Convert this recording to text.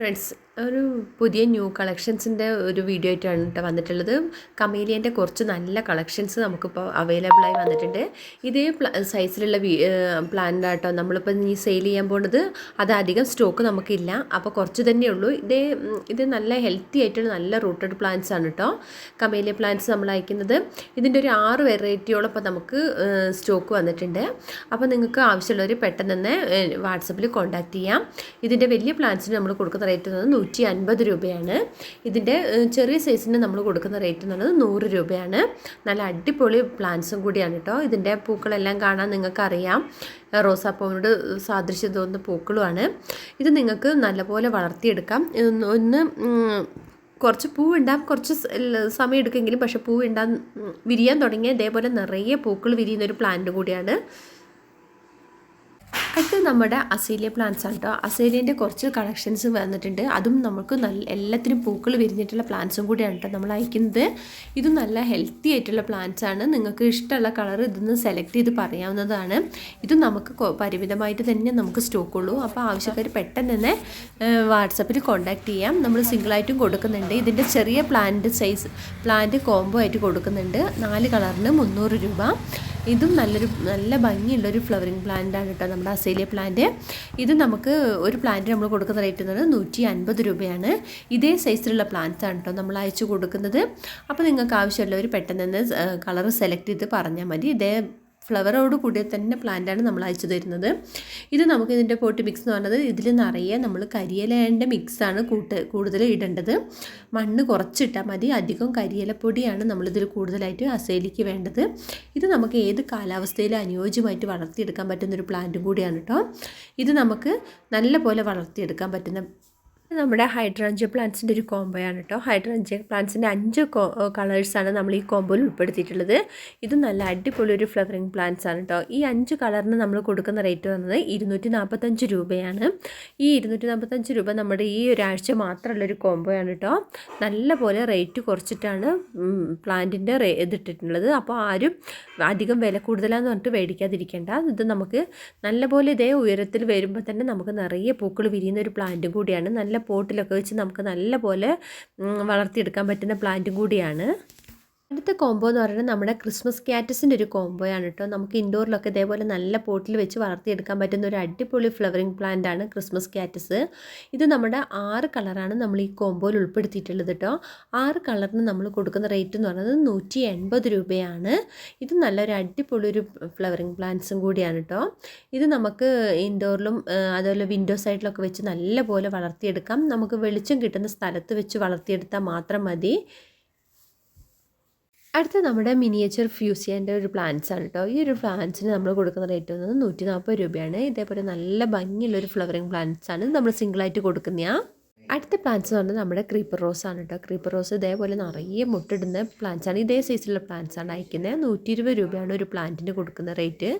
Friends ഒരു പുതിയ new കളക്ഷൻസിന്റെ ഒരു വീഡിയോ ആയിട്ടാണ് കേട്ടോ വന്നിട്ടുള്ളത്. കമേലിയന്റെ കുറച്ച് നല്ല കളക്ഷൻസ് നമുക്കിപ്പോൾ അവൈലബിൾ ആയി വന്നിട്ടുണ്ട്. ഇതേ സൈസിലുള്ള പ്ലാന്റ് ആട്ടോ നമ്മളിപ്പോൾ ഈ സെയിൽ ചെയ്യാൻ പോകുന്നത് അത് അധികം സ്റ്റോക്ക് നമുക്കില്ല. അപ്പോൾ കുറച്ച് തന്നെ ഉള്ളൂ. ഇതേ ഇത് നല്ല ഹെൽത്തി ആയിട്ടുള്ള നല്ല റൂട്ടഡ് പ്ലാന്റ്സ് ആണ് കേട്ടോ കമേലിയ പ്ലാന്റ്സ് നമ്മൾ അയക്കുന്നത്. ഇതിന്റെ ഒരു ആറ് വെറൈറ്റിയോളം ഇപ്പോൾ നമുക്ക് സ്റ്റോക്ക് വന്നിട്ടുണ്ട്. അപ്പോൾ നിങ്ങൾക്ക് ആവശ്യമുള്ളവർ പെട്ടെന്ന് തന്നെ വാട്സപ്പിൽ കോൺടാക്റ്റ് ചെയ്യാം. ഇതിന്റെ വലിയ പ്ലാന്റ്സിന് നമ്മൾ കൊടുക്കുന്ന റേറ്റ് എന്ന് പറയുന്നത് നൂറ്റി അൻപത് രൂപയാണ് ഇതിന്റെ ചെറിയ സൈസിന് നമ്മൾ കൊടുക്കുന്ന റേറ്റ് എന്ന് പറയുന്നത് നൂറ് രൂപയാണ്. നല്ല അടിപൊളി പ്ലാന്റ്സും കൂടിയാണ് കേട്ടോ ഇതിന്റെ പൂക്കളെല്ലാം കാണാൻ നിങ്ങൾക്കറിയാം. റോസാപ്പൂവിനോട് സാദൃശ്യം തോന്നുന്ന പൂക്കളുമാണ്. ഇത് നിങ്ങൾക്ക് നല്ലപോലെ വളർത്തിയെടുക്കാം. ഒന്ന് കുറച്ച് പൂവുണ്ടാകും കുറച്ച് സമയം എടുക്കുമെങ്കിലും പക്ഷേ പൂവുണ്ടാകും വിരിയാൻ തുടങ്ങിയ ഇതേപോലെ നിറയെ പൂക്കൾ വിരിയുന്ന ഒരു പ്ലാന്റ് കൂടിയാണ്. അടുത്ത് നമ്മുടെ അസേലിയ പ്ലാന്റ്സ് ആണ് കേട്ടോ അസേലിയന്റെ കുറച്ച് കളക്ഷൻസ് വന്നിട്ടുണ്ട്. അതും നമുക്ക് നല്ല എല്ലാത്തിനും പൂക്കൾ വിരിഞ്ഞിട്ടുള്ള പ്ലാന്റ്സും കൂടിയാണ് കേട്ടോ നമ്മൾ അയക്കുന്നത്. ഇത് നല്ല ഹെൽത്തി ആയിട്ടുള്ള പ്ലാന്റ്സ് ആണ്. നിങ്ങൾക്ക് ഇഷ്ടമുള്ള കളർ ഇതൊന്ന് സെലക്ട് ചെയ്ത് പറയാവുന്നതാണ്. ഇത് നമുക്ക് പരിമിതമായിട്ട് തന്നെ നമുക്ക് സ്റ്റോക്ക് ഉള്ളൂ. അപ്പോൾ ആവശ്യക്കാർ പെട്ടെന്ന് തന്നെ വാട്സപ്പിൽ കോൺടാക്ട് ചെയ്യാം. നമ്മൾ സിംഗിളായിട്ടും കൊടുക്കുന്നുണ്ട്. ഇതിന്റെ ചെറിയ പ്ലാന്റ് സൈസ് പ്ലാന്റ് കോംബോ ആയിട്ട് കൊടുക്കുന്നുണ്ട്. നാല് കളറിന് മുന്നൂറ് രൂപ. ഇതും നല്ലൊരു നല്ല ഭംഗിയുള്ള ഒരു ഫ്ലവറിങ് പ്ലാന്റ് ആണ് കേട്ടോ നമ്മുടെ അസേലിയ പ്ലാന്റ് ഇത് നമുക്ക് ഒരു പ്ലാന്റ് നമ്മൾ കൊടുക്കുന്ന റേറ്റ് എന്ന് പറയുന്നത് നൂറ്റി അൻപത് രൂപയാണ്. ഇതേ സൈസിലുള്ള പ്ലാന്റ്സ് ആണ് കേട്ടോ നമ്മൾ അയച്ചു കൊടുക്കുന്നത്. അപ്പോൾ നിങ്ങൾക്ക് ആവശ്യമുള്ളവർ പെട്ടെന്ന് കളർ സെലക്ട് ചെയ്ത് പറഞ്ഞാൽ മതി. ഇതേ ഫ്ലവറോട് കൂടിയ തന്നെ പ്ലാന്റാണ് നമ്മൾ അയച്ചു തരുന്നത്. ഇത് നമുക്ക് ഇതിന്റെ പോട്ടി മിക്സ് എന്ന് പറഞ്ഞത് ഇതിൽ നിറയെ നമ്മൾ കരിയിലേന്റെ മിക്സാണ് കൂട്ട് കൂടുതൽ ഇടേണ്ടത്. മണ്ണ് കുറച്ചിട്ടാൽ മതി. അധികം കരിയിലപ്പൊടിയാണ് നമ്മളിതിൽ കൂടുതലായിട്ട് അസേലിക്ക് വേണ്ടത്. ഇത് നമുക്ക് ഏത് കാലാവസ്ഥയിലും അനുയോജ്യമായിട്ട് വളർത്തിയെടുക്കാൻ പറ്റുന്നൊരു പ്ലാന്റും കൂടിയാണ് കേട്ടോ ഇത് നമുക്ക് നല്ല പോലെ വളർത്തിയെടുക്കാൻ പറ്റുന്ന നമ്മുടെ ഹൈഡ്രാഞ്ചിയ പ്ലാന്റ്സിന്റെ ഒരു കോംബോയാണ് കേട്ടോ ഹൈഡ്രാഞ്ചിയ പ്ലാന്റ്സിന്റെ അഞ്ച് കളേഴ്സാണ് നമ്മൾ ഈ കോംബോയിൽ ഉൾപ്പെടുത്തിയിട്ടുള്ളത്. ഇത് നല്ല അടിപൊളി ഒരു ഫ്ലവറിങ് പ്ലാന്റ്സ് ആണ് കേട്ടോ ഈ അഞ്ച് കളറിന് നമ്മൾ കൊടുക്കുന്ന റേറ്റ് വന്നത് ഇരുന്നൂറ്റി നാൽപ്പത്തഞ്ച് രൂപയാണ്. ഈ ഇരുന്നൂറ്റി നാൽപ്പത്തഞ്ച് രൂപ നമ്മുടെ ഈ ഒരാഴ്ച മാത്രമുള്ളൊരു കോംബോയാണ് കേട്ടോ നല്ല പോലെ റേറ്റ് കുറച്ചിട്ടാണ് പ്ലാന്റിന്റെ ഇതിട്ടിട്ടുള്ളത്. അപ്പോൾ ആരും അധികം വില കൂടുതലാന്ന് പറഞ്ഞിട്ട് മേടിക്കാതിരിക്കേണ്ട. ഇത് നമുക്ക് നല്ല പോലെ ഇതേ ഉയരത്തിൽ വരുമ്പോൾ തന്നെ നമുക്ക് നിറയെ പൂക്കൾ വിരിയുന്ന ഒരു പ്ലാന്റും കൂടിയാണ്. നല്ല പോട്ടിലൊക്കെ വെച്ച് നമുക്ക് നല്ല പോലെ വളർത്തിയെടുക്കാൻ പറ്റുന്ന പ്ലാന്റും കൂടിയാണ്. അടുത്ത കോംബോ എന്ന് പറയുന്നത് നമ്മുടെ ക്രിസ്മസ് ക്യാറ്റസിന്റെ ഒരു കോംബോയാണ് കേട്ടോ. നമുക്ക് ഇൻഡോറിലൊക്കെ ഇതേപോലെ നല്ല പോട്ടിൽ വെച്ച് വളർത്തിയെടുക്കാൻ പറ്റുന്ന ഒരു അടിപൊളി ഫ്ലവറിങ് പ്ലാന്റ് ആണ് ക്രിസ്മസ് ക്യാറ്റസ് ഇത് നമ്മുടെ ആറ് കളറാണ് നമ്മൾ ഈ കോംബോയിൽ ഉൾപ്പെടുത്തിയിട്ടുള്ളത് കേട്ടോ. ആറ് കളറിന് നമ്മൾ കൊടുക്കുന്ന റേറ്റ് എന്ന് പറയുന്നത് നൂറ്റി എൺപത് രൂപയാണ്. ഇത് നല്ലൊരു അടിപൊളി ഒരു ഫ്ലവറിങ് പ്ലാന്റ്സും കൂടിയാണ് കേട്ടോ. ഇത് നമുക്ക് ഇൻഡോറിലും അതുപോലെ വിൻഡോ സൈഡിലൊക്കെ വെച്ച് നല്ല പോലെ വളർത്തിയെടുക്കാം. നമുക്ക് വെളിച്ചം കിട്ടുന്ന സ്ഥലത്ത് വെച്ച് വളർത്തിയെടുത്താൽ മാത്രം മതി. അടുത്ത നമ്മുടെ മിനിയേച്ചർ ഫ്യൂസിയന്റെ ഒരു പ്ലാന്റ്സ് ആണ് കേട്ടോ ഈ ഒരു പ്ലാന്റ്സിന് നമ്മൾ കൊടുക്കുന്ന റേറ്റ് വന്നത് നൂറ്റി നാൽപ്പത് രൂപയാണ്. ഇതേപോലെ നല്ല ഭംഗിയുള്ളൊരു ഫ്ലവറിങ് പ്ലാന്റ്സ് ആണ് നമ്മൾ സിംഗിളായിട്ട് കൊടുക്കുന്ന അടുത്ത പ്ലാന്റ്സ് എന്ന് പറഞ്ഞാൽ നമ്മുടെ ക്രീപ്പർ റോസ് ആണ് കേട്ടോ ക്രീപ്പർ റോസ് ഇതേപോലെ നിറയെ മുട്ടിടുന്ന പ്ലാന്റ്സ് ആണ്. ഇതേ സൈസിലുള്ള പ്ലാന്റ്സ് ആണ് അയക്കുന്നത് നൂറ്റി ഇരുപത് രൂപയാണ് ഒരു പ്ലാന്റിന് കൊടുക്കുന്ന റേറ്റ്